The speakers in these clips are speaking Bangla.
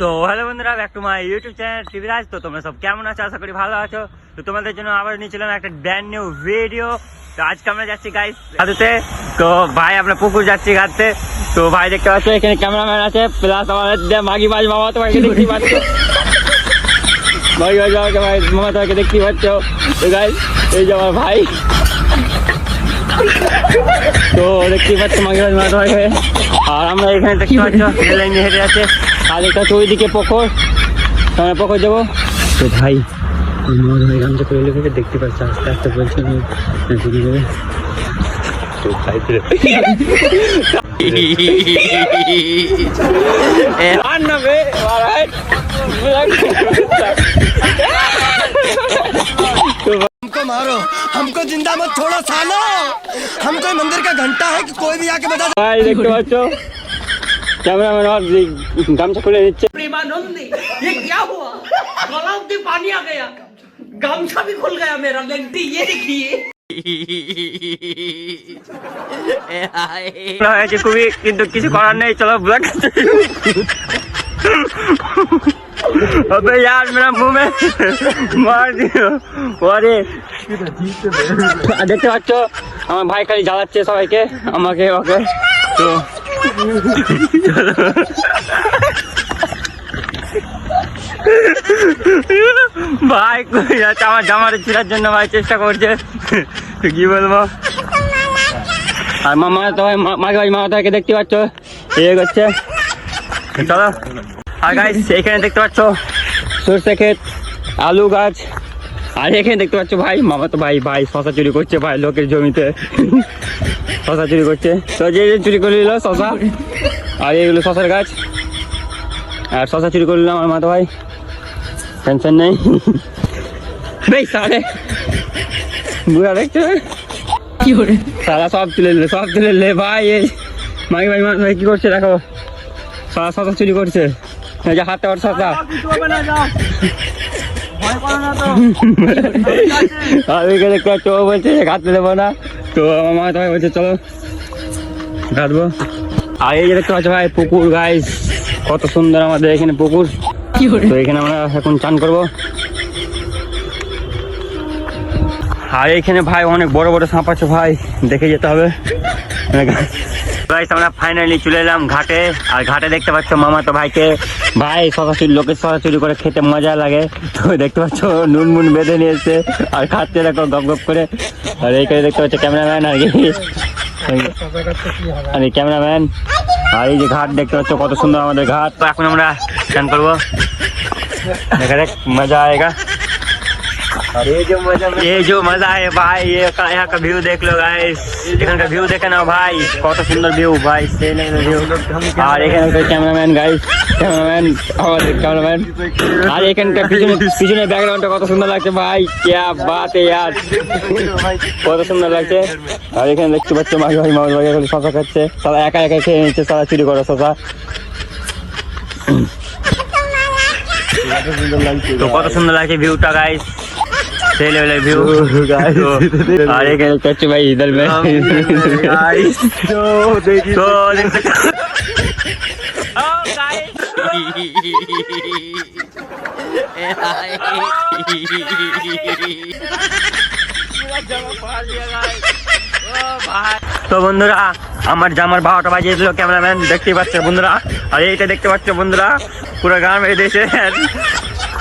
তো হ্যালো বন্ধুরা back to my YouTube channel TV Raj তো তোমরা সব কেমন আছো? আশা করি ভালো আছো। তো তোমাদের জন্য আবার নিয়েছিলাম একটা ব্র্যান্ড নিউ ভিডিও তো আজকে আমরা যাচ্ছি গাইস ঘাটতে তো ভাই, আমরা পুকুর যাচ্ছি ঘাটতে। তো ভাই, দেখতে পাচ্ছ, এখানে ক্যামেরাম্যান আছে। প্লাস আমাদের মাগি বাজ, মামা তোমাকে দেখতে পাচ্ছ। মাগি মামাকে ভাই, মামা তোমাকে দেখতে পাচ্ছ। তো গাইস এই যে আমার ভাই। তো দেখতে পাচ্ছ মাগি মাছ মারা হয়ে। আর আমরা এখানে দেখতে পাচ্ছ লাইন হেঁটে আছে আর এটা তো ওইদিকে পকর। আমরা পকর যাব। তো ভাই মদ হয়ে গামছা করে লেগে দেখতে পাচ্ছ আস্তে আস্তে বলছে ঘুরে তো ভাই আর না বে मारो हमको जिंदा मत छोड़ो सालो हम कोई मंदिर का घंटा है कि कोई भी आके बता ভাই দেখতে পাচ্ছ ক্যামেরাম্যান আর গামছা খুলে নিচ্ছে प्रेमानंदी ये क्या हुआ गलाव से पानी आ गया गामछा भी खुल गया मेरा लेंटी ये देखिए মনে হয়েছে খুবই কিন্তু কিছু করার নেই চলো ব্লগ अबे यार मेरा मुंह में मार दियो পরে দেখতে পাচ্ছ, আমার ভাই খালি জ্বালাচ্ছে সবাইকে, আমাকে, ওকে, তো। ভাই যাচ্ছে? আমার জামাটা ছিঁড়ার জন্য ভাই চেষ্টা করছে। কি বলব? আর মামা তো মাকে ভাই মামা তাকে দেখতে পাচ্ছ? ইয়ে করছে। চলো। আর গাইস এখানে দেখতে পাচ্ছ, সর্ষে ক্ষেত, আলু গাছ। আর এখানে দেখতে পাচ্ছ ভাই মামা তো ভাই ভাই শশা চুরি করছে ভাই লোকের জমিতে। শশা চুরি করছে। তো যে চুরি করে নিল শশা আর এগুলো শশার গাছ। আর শশা চুরি করে নিলাম আমার মাতো ভাই। টেনশন নেই। বেশ তাহলে বুড়া দেখছ? সারা সব তুলে নিলে সব তুলে নিলে ভাই এই মাইক ভাই ভাই কি করছে দেখো? সারা শশা চুরি করছে। এই যে হাতে ওর শশা। আর দেখতে পাচ্ছ বলছে যে ঘাটতে দেবো না তো আমার মা তো ভাই বলছে চলো ঘাটবো আর এই যে দেখতে পাচ্ছ ভাই পুকুর গাইস কত সুন্দর আমাদের এখানে পুকুর তো এখানে আমরা এখন চান করব আর এখানে ভাই অনেক বড় বড় সাপ আছে ভাই, দেখে যেতে হবে। গাইস আমরা ফাইনালি চলে এলাম ঘাটে। আর ঘাটে দেখতে পাচ্ছ মামা তো ভাইকে। ভাই, সরাসরি লোকের সরাসরি করে খেতে মজা লাগে। তো দেখতে পাচ্ছ নুন মুন বেঁধে নিয়েছে। আর খাচ্ছে দেখো, গপ গপ করে। আর এইখানে দেখতে পাচ্ছ ক্যামেরাম্যান আর কি। আর এই ক্যামেরাম্যান। আর এই যে ঘাট দেখতে পাচ্ছ, কত সুন্দর আমাদের ঘাট। তো এখন আমরা স্নান করব। দেখা যাক, মজা আয়গা। ये जो मजा ये जो मजा है भाई ये का यहाँ का व्यू देख लो गाइस এখানকার ভিউ দেখে নাও ভাই কত সুন্দর ভিউ ভাই সেই লেভেলের ভিউ আর এখানে ক্যামেরাম্যান গাইস ক্যামেরাম্যান আমাদের ক্যামেরাম্যান আর এখানকার পিছনে পিছনে ব্যাকগ্রাউন্ডটা কত সুন্দর লাগছে ভাই क्या बात है यार কত সুন্দর লাগছে আর এখানে দেখতে পাচ্ছ মাঝে ভাই মামার ভাই এখন শশা খাচ্ছে সারা একা একা খেয়ে নিচ্ছে সারা চুরি করে শশা তো কত সুন্দর লাগছে ভিউটা গাইস সেই লেভেলের ভিউ আর এখানে চাচ্ছু ভাই ইধার মে তো দেখতে তো বন্ধুরা আমার জামার বারোটা বাজিয়ে দিল ক্যামেরাম্যান দেখতেই পাচ্ছ বন্ধুরা? আর এইটা দেখতে পাচ্ছ বন্ধুরা পুরো গ্রাম এই দেশে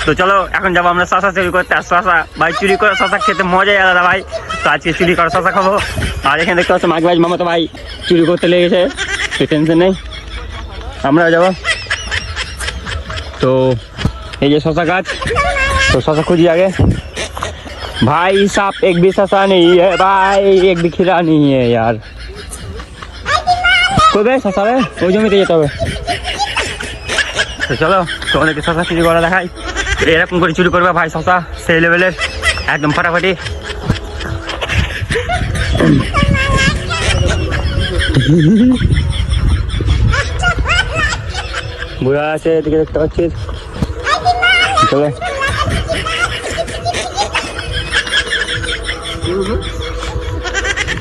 তো চলো, এখন যাব আমরা শশা চুরি করতে। আর শশা, ভাই চুরি করে শশা খেতে মজাই আলাদা ভাই। তো আজকে চুরি করে শশা খাব। আর এখানে দেখতে পাচ্ছি মাঘ ভাই মামা তো ভাই চুরি করতে লেগেছে সে টেনশন নেই। আমরা যাব। তো এই যে শশা গাছ, তো শশা খুঁজি আগে। ভাই, সাপ এক বি শশা নেই ভাই, এক বি খিরা নেই আর কবে শশা রে? ওই জমিতে যেতে হবে। তো চলো, তোমাদেরকে শশা চুরি করা দেখাই। এরকম করে চুরি করবে ভাই শশা সেই লেভেলের একদম ফাটাফাটি। বুড়া আছে, এদিকে দেখতে পাচ্ছিস? চলো।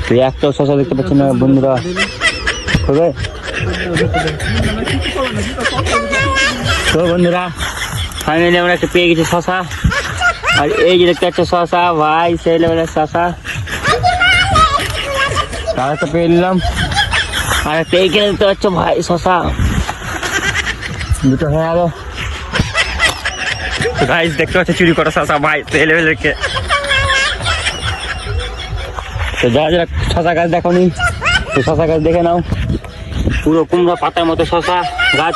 তুই একটা শশা দেখতে পাচ্ছি না, বন্ধুরা? হবে? তো বন্ধুরা। ফাইনালি আমরা একটা পেয়ে গেছি শশা। আর এই যে দেখতে পাচ্ছ শশা ভাই সেই লেভেলের শশা। তাহলে তো পেয়ে নিলাম। আর একটা এইখানে দেখতে পাচ্ছ ভাই শশা। দুটো হয়ে গেল। গাইস দেখতে পাচ্ছ চুরি করা শশা ভাই সেই লেভেলের কে। তো যারা যারা শশা গাছ দেখো নি তো শশা গাছ দেখে নাও। পুরো কুমড়া পাতার মতো শশা গাছ।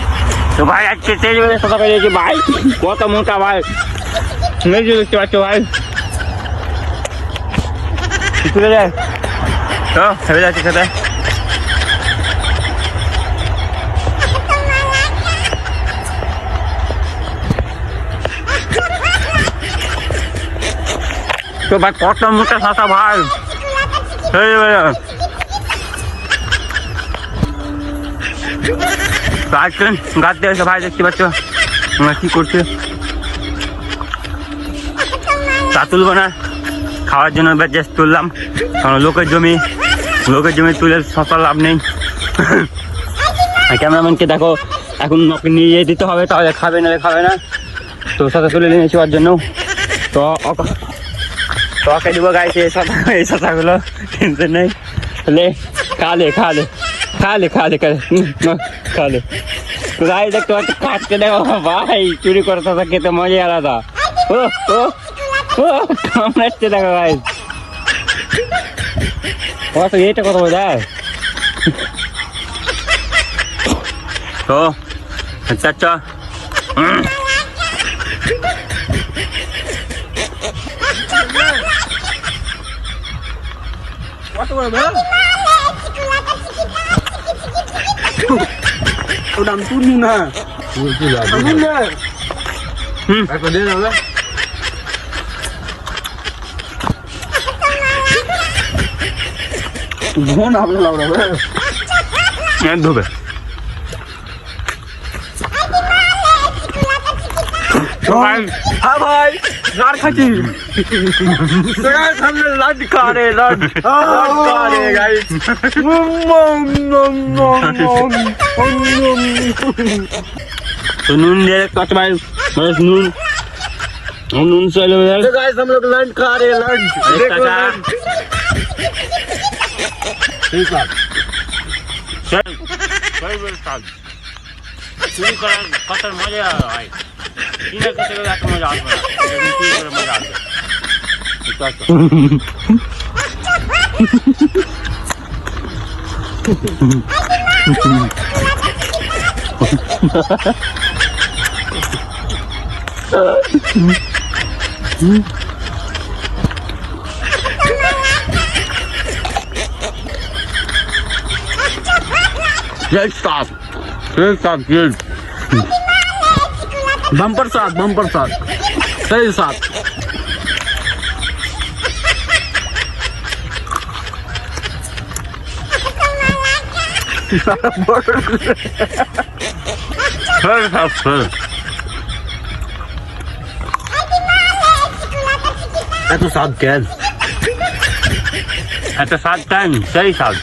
তো ভাই, আজকে তেজ বেড়ে শশা পেয়েছি ভাই। কত মোটা ভাই। যে দেখতে পাচ্ছ ভাই। তুলে যায় তো হেবে যাচ্ছে খেতে তো ভাই, কত মোটা শশা ভাই। এই ভাই গাছ গাছ দিয়ে এসে ভাই দেখতে পাচ্ছ? আমরা কি করছে? তা তুলবো না। খাওয়ার জন্য বেশ তুললাম। কারণ লোকের জমি লোকের জমি তুলে সফল লাভ নেই। ক্যামেরাম্যানকে দেখো, এখন ওকে নিয়ে দিতে হবে, তাহলে খাবে না খাবে না। তো সাথে তুলে নিয়েছি ওর জন্য। তো তো ওকে দিব গাইছে এই সাথা এই সাথাগুলো টেনশন নেই। তাহলে খালে খালে খালে খালে খালে হুম, নাও, খালে তো গাই দেখতে পাচ্ছি কাটতে দেখো ভাই চুরি করে সাথে খেতে মজাই আলাদা ও ও ও কামড়াচ্ছে দেখো ভাই ও তো এইটা কথা বোঝায় তো আচ্ছা আচ্ছা হুম। ওটা আমি তুলি না তুলি না হুম একবার দিয়ে দাও ঘন আপনার লাউড়া এক ধোবে ভাই হ্যাঁ Lan kaçayım. Lan sana lan kare lan. Lan kare guys. Nom nom nom nom. Sunun diyerek kaçmayız. Bana sunun. Sunun söylemeler. So guys हम लोग लंच खा रहे हैं लंच देखो ठीक है चल भाई भाई साहब सुन कर कसर मजा ডিনার করতে গেলে একটা মজা আসবে করে মজা আসবে হুম Jetzt das! Jetzt das Geld! Bumper साथ बम्पर साथ सही साथ Hey, stop. Hey. এত সাত কেন এত স্বাদ টাইম সেই স্বাদ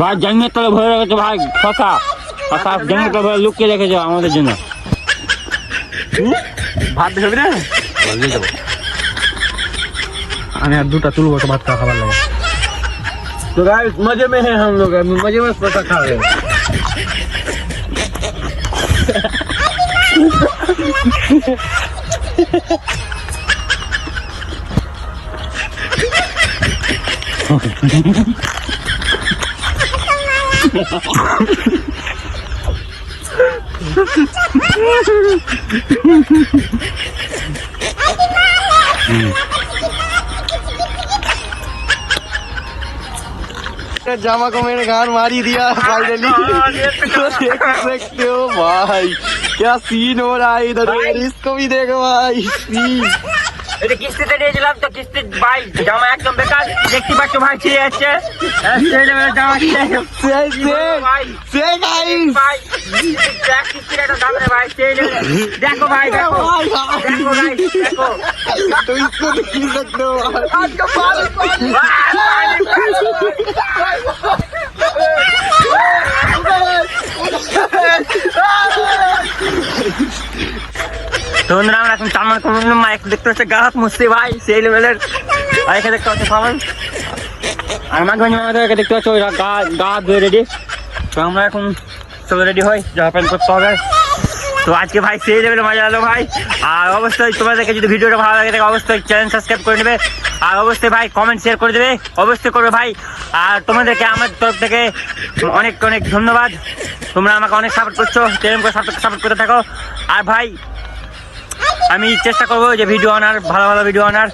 ভাই জঙ্গের তলে ভরে রেখেছে ভাই শশা শশা জঙ্গের তলে ভরে লুকিয়ে রেখেছে আমাদের জন্য ভাত খাবি না আমি আর দুটা তুলবো তো ভাত খাবার লাগে तो गाइस मजे में है हम लोग अभी मजे में पता खा रहे हैं जामा को मैंने गान मारी दिया फाइनली तो देख सकते हो भाई क्या सीन हो रहा है इधर भाई। इसको भी देखो भाई सीन যদি কিস্তিতে নিয়েছিলাম তো কিস্তি ভাই জামা একদম বেকার দেখতে পাচ্ছ ভাই ছিঁড়ে যাচ্ছে। হ্যাঁ, জামা ভাই? দেখো একটা দাম রে ভাই দেখো ভাই দেখো। দেখো ভাই দেখো। তুই তো কি দেখতে তো আমরা এখন মাইক দেখতে ভাই, সেই লেভেলের। দেখতে খাবার আর দেখতে গা রেডি তো আমরা এখন রেডি হই করতে হবে। তো আজকে ভাই সেই লেভেলে মজা হলো ভাই। আর অবশ্যই তোমাদেরকে যদি ভিডিওটা ভালো লাগে থাকে অবশ্যই চ্যানেল সাবস্ক্রাইব করে নেবে। আর অবশ্যই ভাই কমেন্ট শেয়ার করে দেবে, অবশ্যই করবে ভাই। আর তোমাদেরকে আমার তরফ থেকে অনেক অনেক ধন্যবাদ। তোমরা আমাকে অনেক সাপোর্ট করছ চ্যানেল করে সাপোর্ট করতে থাকো। আর ভাই আমি চেষ্টা করব যে ভিডিও আনার, ভালো ভালো ভিডিও আনার।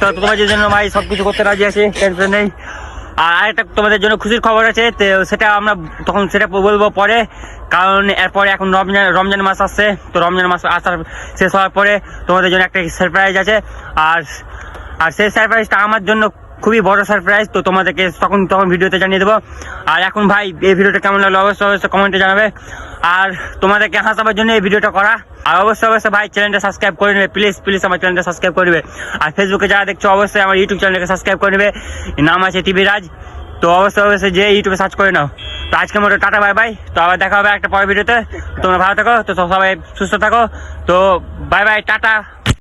তো তোমাদের জন্য ভাই সব কিছু করতে রাজি আছে টেনশন নেই। আর একটা তোমাদের জন্য খুশির খবর আছে, তো সেটা আমরা তখন সেটা বলব পরে, কারণ এরপরে এখন রমজান রমজান মাস আসছে, তো রমজান মাস আসার শেষ হওয়ার পরে তোমাদের জন্য একটা সারপ্রাইজ আছে। আর আর সেই সারপ্রাইজটা আমার জন্য খুবই বড় সারপ্রাইজ তো তোমাদেরকে তখন তখন ভিডিওতে জানিয়ে দেবো। আর এখন ভাই, এই ভিডিওটা কেমন লাগল অবশ্যই অবশ্যই কমেন্টে জানাবে। আর তোমাদেরকে হাসাবার জন্য এই ভিডিওটা করা। আর অবশ্যই অবশ্যই ভাই চ্যানেলটা সাবস্ক্রাইব করে নেবে। প্লিজ প্লিজ আমার চ্যানেলটা সাবস্ক্রাইব করে নেবে। আর ফেসবুকে যারা দেখছ, অবশ্যই আমার ইউটিউব চ্যানেলকে সাবস্ক্রাইব করে নেবে। নাম আছে টিভি রাজ। তো অবশ্যই অবশ্যই যে ইউটিউবে সার্চ করে নাও। তো আজকে মোটে টাটা বাই বাই তো আবার দেখা হবে একটা পরের ভিডিওতে। তোমরা ভালো থাকো। তো সবাই সুস্থ থাকো। তো বাই বাই টাটা।